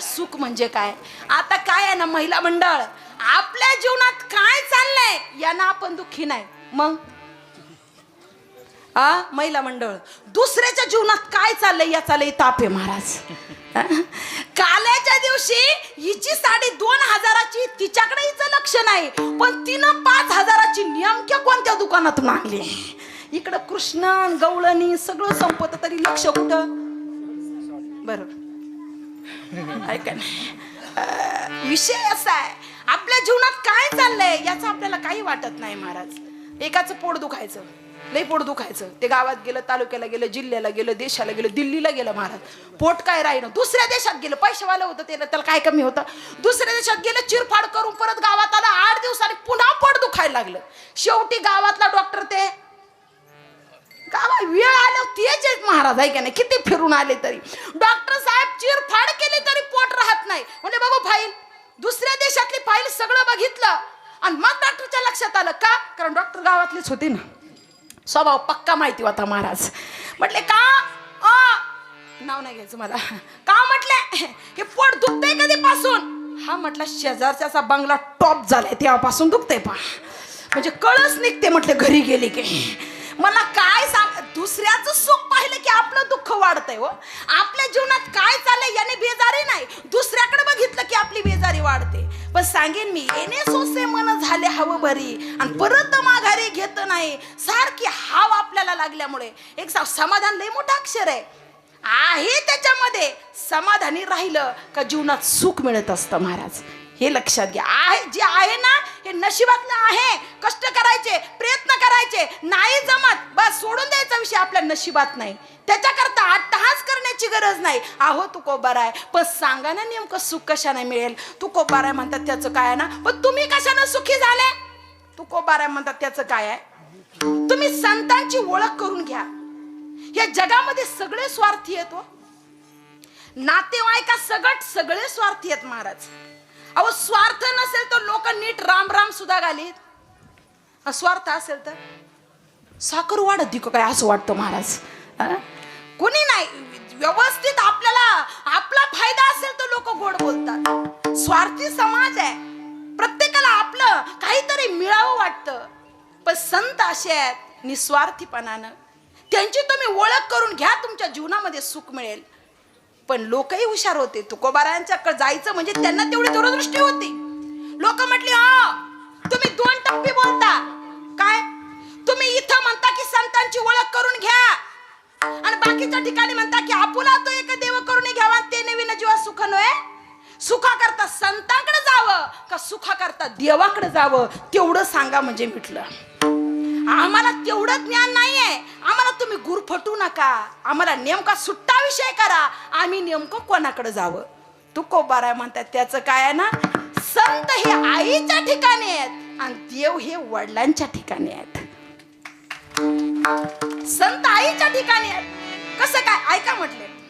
सुख म्हणजे काय? आता काय आहे ना महिला मंडळ? आपल्या जीवनात काय चाललंय यांना आपण दुःखी नाही. मग? आ महिला मंडळ दुसऱ्याच्या जीवनात काय चाललंय याचा लय ताप आहे महाराज. काल्याच्या दिवशी हिची साडी दोन हजाराची तिच्याकडे हिचं लक्ष नाही पण तिनं पाच हजाराची नेमक्या कोणत्या दुकानातून आणली? इकडं कृष्ण गवळणी सगळं संपत तरी लक्ष कुठं? बरोबर ऐका विषय असा आहे. आपल्या जीवनात काय चाललंय याचं आपल्याला काही वाटत नाही महाराज. एकाचं पोट दुखायचं. लई पोट दुखायचं. ते गावात गेलं तालुक्याला गेलं जिल्ह्याला गेलं देशाला गेलं दिल्लीला गेलं महाराज. पोट काय राहिलं? दुसऱ्या देशात गेलं. पैसेवालं होतं त्याला त्याला काय कमी होतं? दुसऱ्या देशात गेलं चिरफाड करून परत गावात आलं आठ दिवसांनी पुन्हा पोट दुखायला लागलं. शेवटी गावातला डॉक्टर ते गावा वेळ आलं तेच महाराज. आहे का नाही? किती फिरून आले तरी. डॉक्टर साहेब चिर केली तरी पोट राहत नाही म्हणजे बघू फाईल दुसऱ्या देशातली फाईल सगळं बघितलं. आणि मग डॉक्टरच्या लक्षात आलं का? कारण डॉक्टर गावातलेच होते ना. स्वभाव पक्का माहिती होता महाराज. म्हटले का? अ, नाव नाही घ्यायचं मला. का म्हटले? हे पोट दुखतंय कधीपासून? हा म्हटला शेजारच्याचा बंगला टॉप झालाय तेव्हापासून दुखतंय पा म्हणजे कळच निघते म्हटले घरी गेली की. मला काय सांग दुसऱ्याचं सुख पाहिलं की आपलं दुःख वाढतंय हो. आपल्या जीवनात काय चाललंय याने बेजारी नाही. दुसऱ्याकडे बघितलं की आपली बेजारी सांगेन मी येणे सोसे मन झाले हवं बरी. आणि परत माघारी घेत नाही. सारखी हाव आपल्याला लागल्यामुळे. एक समाधान लय मोठं अक्षर आहे. आहे त्याच्यामध्ये. समाधानी राहिलं का जीवनात सुख मिळत असतं महाराज. हे लक्षात घ्या. आहे जे आहे ना हे नशिबातलं आहे. कष्ट करायचे प्रयत्न करायचे नाही जमत. बस सोडून द्यायचा विषय आपल्या नशिबात नाही. त्याच्याकरता अट्टहास करण्याची गरज नाही. आहो तुकोबार आहे पण सांगा ना नेमकं सुख कशाने मिळेल? तुकोबार आहे म्हणतात त्याचं काय आहे ना? पण तुम्ही कशानं सुखी झाले? तुकोबार आहे म्हणतात त्याचं काय आहे? तुम्ही संतांची ओळख करून घ्या. या जगामध्ये सगळे स्वार्थी आहेत हो. नातेवाईका सगट सगळे स्वार्थी आहेत महाराज. अहो स्वार्थ नसेल तर लोक नीट राम राम सुद्धा घालीत. स्वार्थ असेल तर? साखर वाढत दिको काय असं वाटतं महाराज? कोणी नाही व्यवस्थित आपल्याला आपला फायदा असेल तर लोक गोड बोलतात. स्वार्थी समाज आहे. प्रत्येकाला आपलं काहीतरी मिळावं वाटतं. पण संत असे आहेत निस्वार्थीपणानं. त्यांची तुम्ही ओळख करून घ्या तुमच्या जीवनामध्ये सुख मिळेल. पण लोकही हुशार होते. तुकोबारांच्याकडे जायचं म्हणजे त्यांना तेवढी दूरदृष्टी होती. लोक म्हटली हा तुम्ही दोन टप्पे बोल बाकीच्या ठिकाणी म्हणता की आपुला तो एक देव करून घ्यावा ते नवीन जीवा सुख नये सुखा करता संतांकडे जावं का सुखा करता देवाकडे जावं? तेवढं सांगा म्हणजे म्हटलं आम्हाला तेवढं ज्ञान नाहीये. आम्हाला तुम्ही गुर फटू नका. आम्हाला नेमका सुट्टा विषय करा. आम्ही नेमकं कोणाकडे जावं? तू कोबार आहे म्हणतात त्याचं काय आहे ना? संत हे आईच्या ठिकाणी आहेत आणि देव हे वडिलांच्या ठिकाणी आहेत. संत आईच्या ठिकाणी आहेत. कसं काय? ऐका म्हटले.